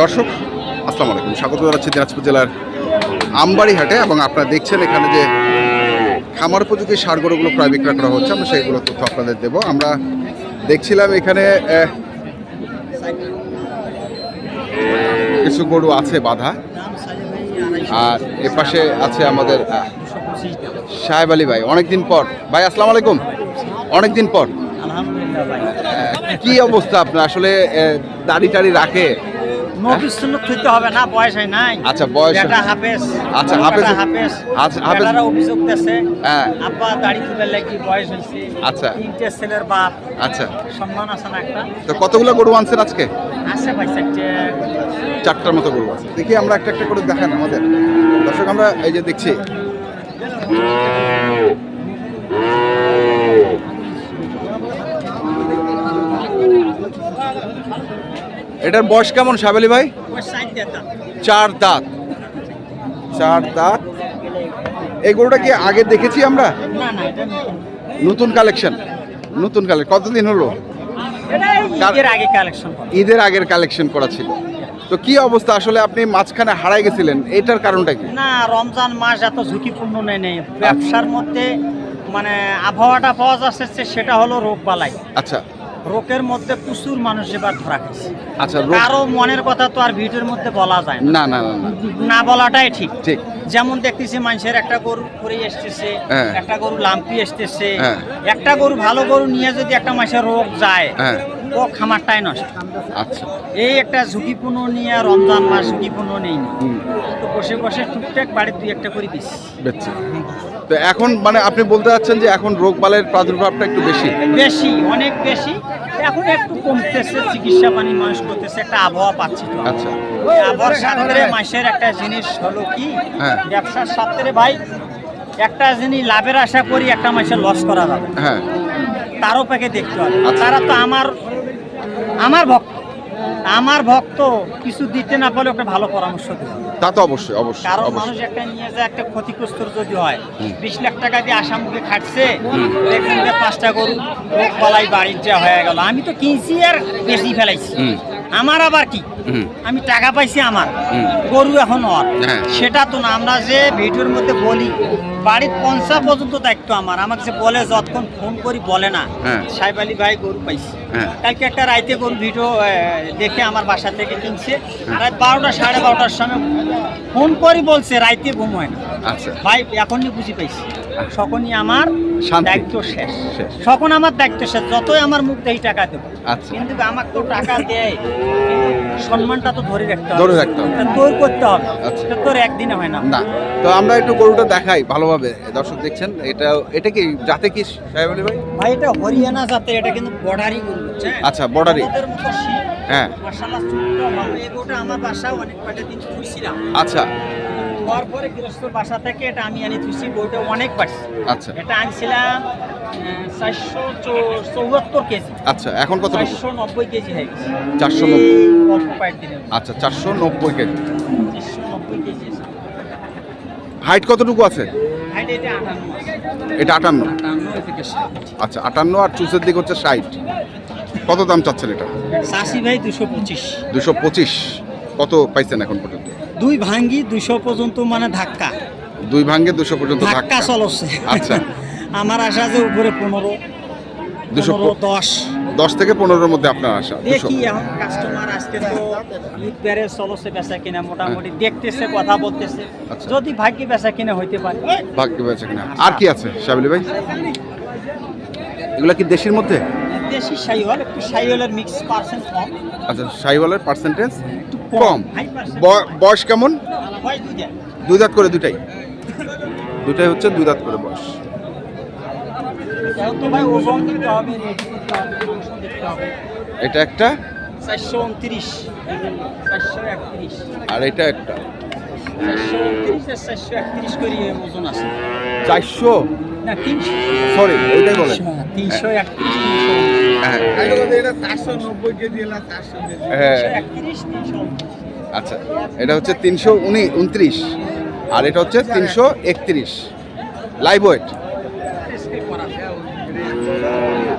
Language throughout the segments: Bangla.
দর্শক, আসসালামু আলাইকুম। স্বাগত জানাচ্ছি দিনাজপুর জেলার আমবাড়ি হাটে এবং আপনারা দেখছেন এখানে যে খামার উপযোগী সার গরুগুলো প্রায় বিক্রয় করা হচ্ছে, আমরা সেইগুলো তথ্য আপনাদের দেব। আমরা দেখছিলাম এখানে কিছু গরু আছে বাধা, আর এ পাশে আছে আমাদের সাহেব আলী ভাই। অনেকদিন পর। ভাই, আসসালামু আলাইকুম। অনেকদিন পর। কি অবস্থা আপনার? আসলে দাড়ি টাড়ি রাখে? নবী সুন্নত হইতে হবে না বয়স হয় নাই। আচ্ছা, বয়স- বেটা হাফেজ। আচ্ছা, হাফেজ- আচ্ছা, হাফেজ- অভিযোগ দিয়েছে। হ্যাঁ। আব্বা দাড়ি তুলে লাগি বয়স হয়েছে। আচ্ছা। তিনটে ছেলের বাপ। আচ্ছা। সম্মান আছে না একটা। তো কতগুলো গরু আনছেন আজকে? আছে ভাই চারটে। চারটার মতো গরু আছে। দেখি আমরা একটা একটা করে দেখান আমাদের। দর্শক আমরা এই যে দেখছি। এটার বয়স কেমন সাবেলি ভাই? চার দাঁত। চার দাঁত। এই গরুটা কি আগে দেখেছি আমরা? না না নতুন। কালেকশন। নতুন কালেকশন। কতদিন হলো? এটা আগে কালেকশন ঈদের আগের কালেকশন করা ছিল। তো কি অবস্থা? আসলে আপনি মাঝখানে হারাই গেছিলেন। এটার কারণটা কি? না রমজান মাস এত ঝুঁকিপূর্ণ নেই নেই। ব্যবসার মধ্যে মানে আবহাওয়াটা পাওয়া যাচ্ছে সেটা হলো রোগ বালাই আচ্ছা। রোগের মধ্যে প্রচুর মানুষ এবার ধরা খাইছে। আচ্ছা কারও মনের কথা তো আর ভিডিওর মধ্যে বলা যায় না। না না না বলাটাই ঠিক। ঠিক। যেমন দেখতেছি মানুষের একটা গরু করে আসতেছে হ্যাঁ। একটা গরু লাম্পি আসতেছে হ্যাঁ। একটা গরু ভালো গরু নিয়ে যদি একটা মানুষের রোগ যায় হ্যাঁ। ও খামারটাই নষ্ট। আচ্ছা। এই একটা ঝুঁকিপূর্ণ নিয়ে রমজান মাস ঝুঁকিপূর্ণ নেই। তো বসে বসে টুকটাক বাড়ির দুই একটা করে দিচ্ছি তো এখন মানে আপনি বলতে চাচ্ছেন যে এখন রোগ বালের প্রাদুর্ভাবটা একটু বেশি? বেশি অনেক বেশি। এখন একটু কমতেছে চিকিৎসা পানি মানুষ করতেছে একটা আবহাওয়া পাচ্ছি তো আচ্ছা আবহাওয়ার সাথে মাসের একটা জিনিস হলো কি হ্যাঁ। ব্যবসার সাথে ভাই একটা জিনিস লাভের আশা করি একটা মাসে লস করা যাবে। হ্যাঁ তারও পাকে দেখতে হবে আচ্ছা। তারা তো আমার আমার ভক্ত আমার ভক্ত কিছু দিতে না পারলে একটা ভালো পরামর্শ দেবে। তা তো অবশ্যই অবশ্যই কারণ মানুষ একটা নিয়ে যায় একটা ক্ষতিগ্রস্ত যদি হয়। বিশ লাখ টাকা দিয়ে আসামুখে খাটছে দেখবেন যে পাঁচটা গরু রোগ বালাই বাড়ির যা হয়ে গেল। আমি তো কিনছি আর বেশি ফেলাইছি। আমার আবার কি? আমি টাকা পাইছি আমার। গরু এখন ওর। হ্যাঁ। সেটা তো না আমরা যে ভিডিওর মধ্যে বলি বাড়ির পঞ্চা পর্যন্ত দায়িত্ব আমার। আমাকে যে বলে যতক্ষণ ফোন করি বলে না। হ্যাঁ। সাহেব আলী ভাই গরু পাইছি। হ্যাঁ। কালকে একটা রাইতে গরু ভিডিও দেখে আমার বাসা থেকে কিনছে। রাত বারোটা সাড়ে বারোটার সময় ফোন করি বলছে রাইতে ঘুম হয় না। আচ্ছা। ভাই এখনই বুঝি পাইছি। তখনই আমার দায়িত্ব শেষ। তখন আমার দায়িত্ব শেষ। যতই আমার মুখ এই টাকা দেবো। আচ্ছা। কিন্তু আমাকে তো টাকা দেয়। সম্মানটা তো ধরে রাখতে হবে। ধরে রাখতে হবে। তোর করতে হবে। আচ্ছা। তোর একদিনে হয় না। না। তো আমরা একটু গরুটা দেখাই ভালোভাবে দর্শক দেখছেন এটা এটা কি যাতে কি সাহেব আলী ভাই? ভাই এটা হরিয়ানা জাতের এটা কিন্তু বর্ডারি গরু? আচ্ছা, শীত, হ্যাঁ। গরুটা আমার বাসায় অনেক কয়টা দিন থুইছিলাম। আচ্ছা। পরে গৃহস্থ বাসা থেকে এটা আমি আনি থুইছি গরুটা অনেক পাচ্ছি আচ্ছা। এটা আনছিলাম চারশো চৌহাত্তর কেজি। আচ্ছা এখন কত চারশো নব্বই কেজি হয়ে গেছে। চারশো নব্বই। আচ্ছা চারশো নব্বই কেজি। চারশো নব্বই কেজি হাইট কতটুকু আছে? এটা আটান্ন। আচ্ছা আটান্ন আর চুসের দিক হচ্ছে ষাট। কত দাম চাচ্ছেন এটা? চাষি ভাই দুশো পঁচিশ। দুশো পঁচিশ। কত পাইছেন এখন পর্যন্ত? দুই ভাঙ্গি দুশো পর্যন্ত মানে ধাক্কা। দুই ভাঙ্গে দুশো পর্যন্ত ধাক্কা ধাক্কা। চলছে। আচ্ছা। আমার আশা যে উপরে পনেরো। দুশো দশ। দশ থেকে পনেরোর মধ্যে আপনার আশা দেখি এখন কাস্টমার আজকে তো ঈদ বেড়ে চলছে বেচা কিনা মোটামুটি দেখতেছে কথা বলতেছে। আচ্ছা। যদি ভাগ্যে বেচা কিনা হইতে পারে। ভাগ্য পেয়েছে কিনা। আর কি আছে শাবিলি ভাই? এগুলা কি দেশের মধ্যে? দেশি সাইওয়াল একটু সাইওয়ালের মিক্স পার্সেন্ট কম। আচ্ছা শাহিওয়ালের পার্সেন্টেজ একটু কম। বয়স কেমন? দুই দাঁত করে দুটাই। দুটাই হচ্ছে দুই দাঁত করে বয়স। এটা একটা? চারশো উনত্রিশ। চারশো একত্রিশ। আর এটা একটা? চারশো চারশো একত্রিশ করে ওজন আছে। চারশো? না তিনশো। সরি ওইটাই বলেন। তিনশো একত্রিশ হ্যাঁ। হ্যাঁ। একত্রিশ তিনশো আচ্ছা এটা হচ্ছে তিনশো উনি উনত্রিশ। আর এটা হচ্ছে তিনশো একত্রিশ। লাইভ ওয়েট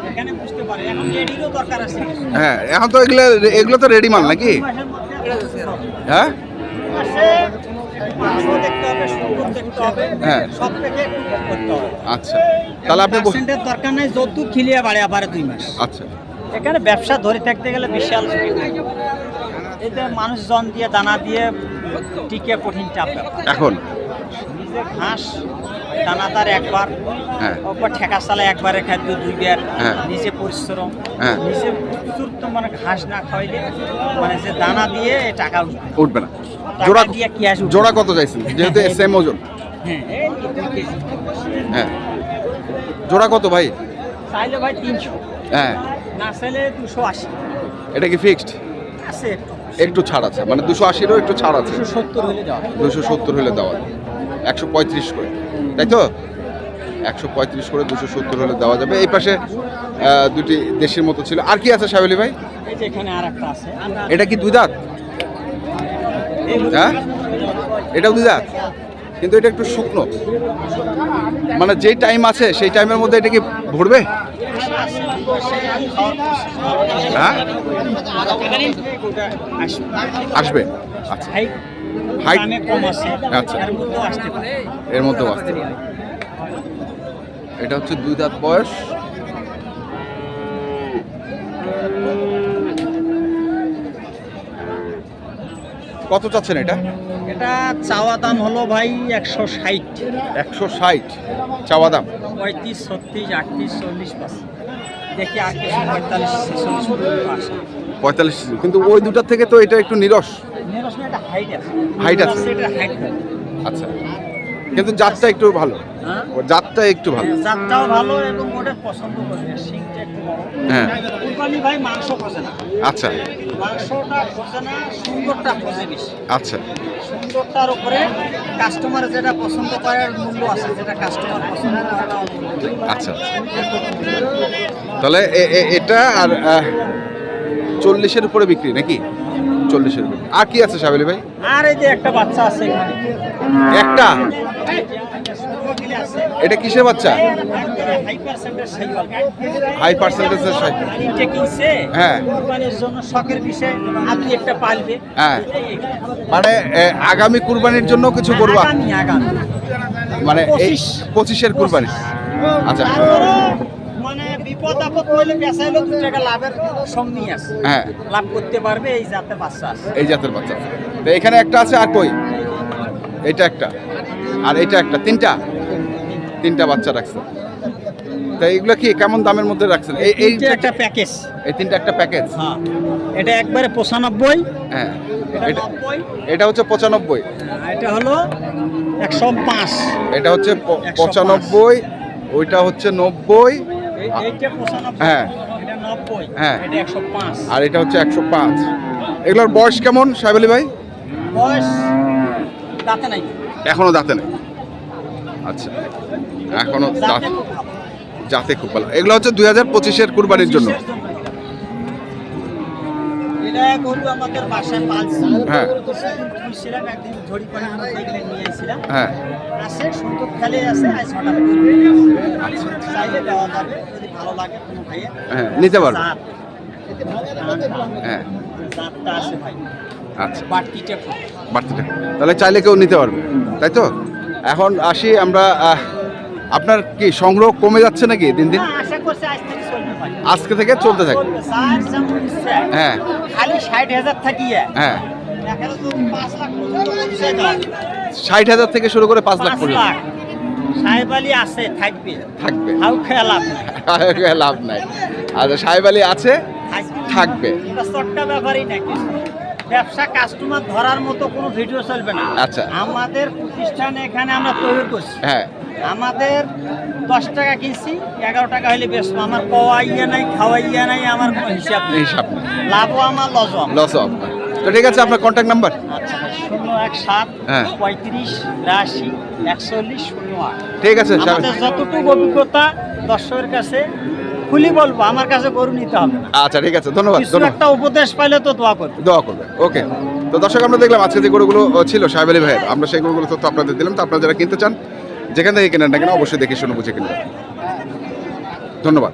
এখানে বুঝতে পারে এখন রেডিরও দরকার আছে হ্যাঁ এখন তো এগুলো এগুলো তো রেডি মাল নাকি? হ্যাঁ? দেখতে হবে সুন্দর দেখতে হবে হ্যাঁ। আচ্ছা। তাহলে আপনি দরকার নাই যৌতুক খিলিয়ে বাড়ে আবার দুই মাস। আচ্ছা। এখানে ব্যবসা ধরে থাকতে গেলে বিশাল এতে মানুষজন দিয়ে দানা দিয়ে টিকে কঠিন চাপ এখন? ঘাস দানাদার একবার হ্যাঁ। একবার ঠেকা চালায় একবারে খাদ্য দুইবার হ্যাঁ। নিজে পরিশ্রম হ্যাঁ। নিজে প্রচুর তো মানে ঘাস না খাওয়াইলে মানে যে দানা দিয়ে টাকা উঠবে। না। জোড়া দিয়ে কি আসবে জোড়া কত চাইছেন? যেহেতু সেম ওজন। হ্যাঁ। হ্যাঁ। জোড়া কত ভাই? চাইলে ভাই তিনশো। হ্যাঁ। না চাইলে দুশো আশি। এটা কি ফিক্সড আছে একটু। একটু ছাড় আছে। মানে দুশো আশিরও একটু ছাড় আছে। দুশো সত্তর হলে দেওয়া দুশো সত্তর হলে দেওয়া একশো পঁয়ত্রিশ করে তাই তো? একশো পঁয়ত্রিশ করে দুশো সত্তর হলে দেওয়া যাবে। এই পাশে দুটি দেশের মতো ছিল। আর কি আছে সাহেলি ভাই? যে এটা কি দুই দাঁত? হ্যাঁ? এটাও দুই দাঁত? কিন্তু এটা একটু শুকনো। মানে যেই টাইম আছে সেই টাইমের মধ্যে এটা কি ভরবে? হ্যাঁ? আসবে। আচ্ছা হাইট কম আছে। আচ্ছা। এর মধ্যেও আসতে পারে। এটা হচ্ছে দুই দাঁত বয়স। কত চাচ্ছেন এটা? এটা চাওয়া দাম হলো ভাই একশো ষাট। একশো ষাট। চাওয়া দাম? পঁয়ত্রিশ ছত্রিশ আটত্রিশ চল্লিশ পাঁচ। দেখি কিছু পঁয়তাল্লিশ পঁয়তাল্লিশ কিন্তু ওই দুটার থেকে তো এটা একটু নিরস। হাইট আছে। আচ্ছা। কিন্তু জাতটা একটু ভালো। হ্যাঁ? জাতটা একটু ভালো। জাতটাও ভালো এবং ওটা পছন্দ করবে সিংটা একটু বড়। হ্যাঁ। কুরবানি ভাই মাংস খোঁজে না। আচ্ছা। মাংসটা খোঁজে না সুন্দরটা খোঁজে বেশি। আচ্ছা। সুন্দরটার উপরে কাস্টমার যেটা পছন্দ করে মূল্য আছে। যেটা কাস্টমার পছন্দ করে। আচ্ছা। তাহলে এটা আর চল্লিশের উপরে বিক্রি নাকি? চল্লিশের আর কি আছে সাবেলি ভাই? আর এই যে একটা বাচ্চা আছে একটা? এটা কিসের বাচ্চা? হাই পার্সেন্টেজের সাইকেল। হ্যাঁ। হ্যাঁ। মানে আগামী কুরবানির জন্য কিছু করবা মানে এই পঁচিশের কুরবানি। আচ্ছা। বিপদ আপদ হইলে বেচাইলেও দু টাকা লাভের সঙ্গী আছে। হ্যাঁ। লাভ করতে পারবে এই জাতে বাচ্চা আছে। এই জাতের বাচ্চা তো এখানে একটা আছে আর কই? এটা একটা। আর এটা একটা। তিনটা? তিনটা বাচ্চা রাখছে। তা এগুলো কি কেমন দামের মধ্যে রাখছেন? এই এই একটা প্যাকেজ। এই তিনটা একটা প্যাকেজ? হ্যাঁ। এটা একবারে পঁচানব্বই। হ্যাঁ। এটা এটা হচ্ছে পঁচানব্বই। এটা হলো একশো পাঁচ। এটা হচ্ছে প- 105 পঁচানব্বই ওইটা হচ্ছে নব্বই। হ্যাঁ। হ্যাঁ। আর এটা হচ্ছে একশো পাঁচ এগুলোর বয়স কেমন সাহেব আলী ভাই এখনও দাঁতে নেই আচ্ছা এখনও দাঁত দাঁতে খুব ভালো। যাতে খুব ভালো এগুলো হচ্ছে দুই হাজার পঁচিশের কুরবানির জন্য? এটা গরু আমাদের বাসায় পালছি। হ্যাঁ। তুলছিলাম একদিন ঝড়ি করে আমরা নিয়ে এসেছিলাম হ্যাঁ। আছে সুন্দর খেলে আছে আজ হঠাৎ চাইলে দেওয়া যাবে যদি ভালো লাগে কোনো ভাইয়ের হ্যাঁ নিতে পারব। হ্যাঁ। জাতটা আছে ভাই। আচ্ছা। বাড়তিটা তাহলে চাইলে কেউ নিতে পারবে। তাই তো? এখন আসি আমরা আপনার কি সংগ্রহ কমে যাচ্ছে নাকি দিন দিন? আশা করছি আজ থেকে চলবে ভাই আজকে থেকে চলতে থাকে। হ্যাঁ। খালি ষাট হাজার থাকিয়ে। হ্যাঁ। ষাট হাজার থেকে শুরু করে পাঁচ লাখ পর্যন্ত। সাহেব আলী আছে থাকবে। থাকবে। হাউ খেয়ালাম লাভ নাই। আর সাহেব আলী আছে থাকবে। এটা চট্টা ব্যাপারই নাকি ব্যবসা কাস্টমার ধরার মতো কোনো ভিডিও চলবে না। আচ্ছা। আমাদের প্রতিষ্ঠান এখানে আমরা তৈরি করছি। হ্যাঁ। আমাদের দশ টাকা কিনছি এগারো টাকা হলে বেশ আমার কওয়াইয়া নাই খাওয়াইয়া নাই আমার কোনো হিসাব নেই। হিসাব লাভও আমার লসও আমার লস অফ তো ঠিক আছে আপনার কন্ট্যাক্ট নাম্বার আচ্ছা শূন্য এক সাত হ্যাঁ। পঁয়ত্রিশ বিরাশি একচল্লিশ শূন্য আট। ঠিক আছে আমাদের যতটুকু অভিজ্ঞতা দর্শকের কাছে খুলি বলব আমার কাছে গরু নিতে হবে আচ্ছা ঠিক আছে ধন্যবাদ একটা উপদেশ পাইলে তো দোয়া করবে দোয়া করবে ওকে। তো দর্শক আমরা দেখলাম আজকে যে গরুগুলো ছিল সাহেব আলী ভাইয়ের আমরা সেই গরুগুলো তথ্য আপনাদের দিলাম। তো আপনারা যারা কিনতে চান যেখান থেকে কেনেন না কেন অবশ্যই দেখে শুনে বুঝে কিনবেন। ধন্যবাদ।